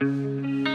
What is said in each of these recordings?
যখনই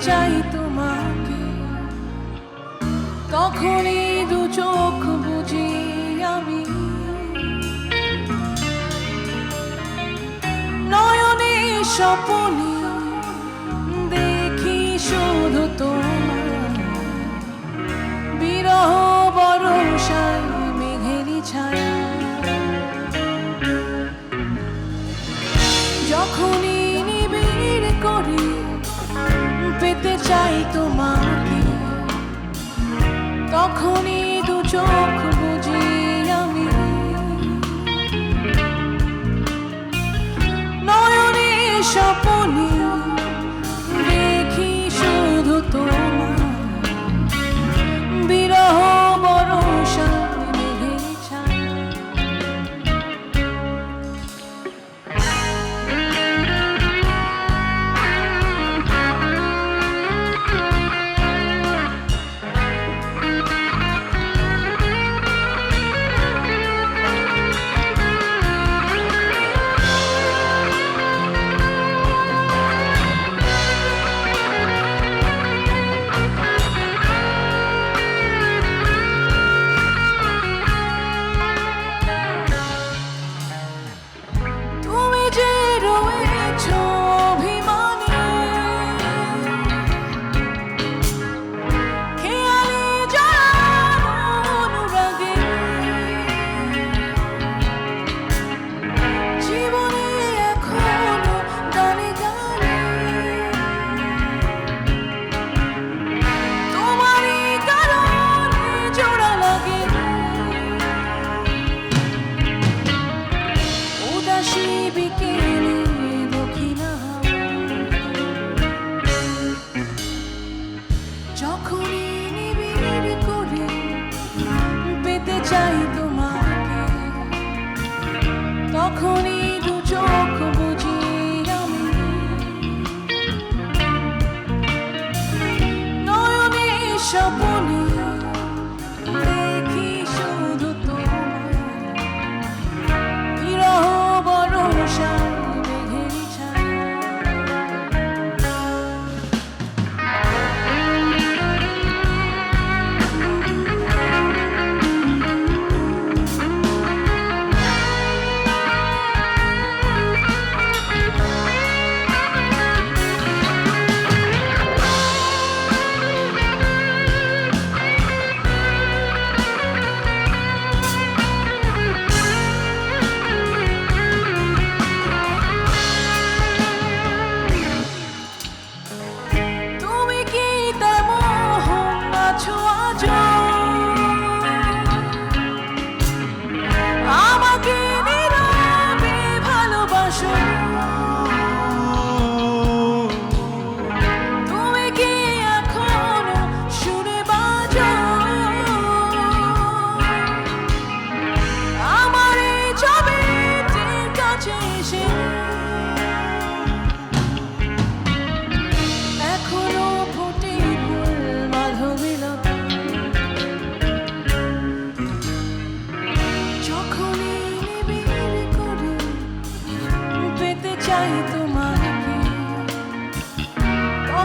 চাই তোমাকে। তখনই দু চোখ বুঝি আমি। নয়নে স্বপনে দেখি শুধু তোমার চাই তোমাকে। তখনই যখনই নিবিড় করে পেতে চাই তোমাকে তখনই দু চোখ বুঝি আমি। নয়নে সব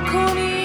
balcony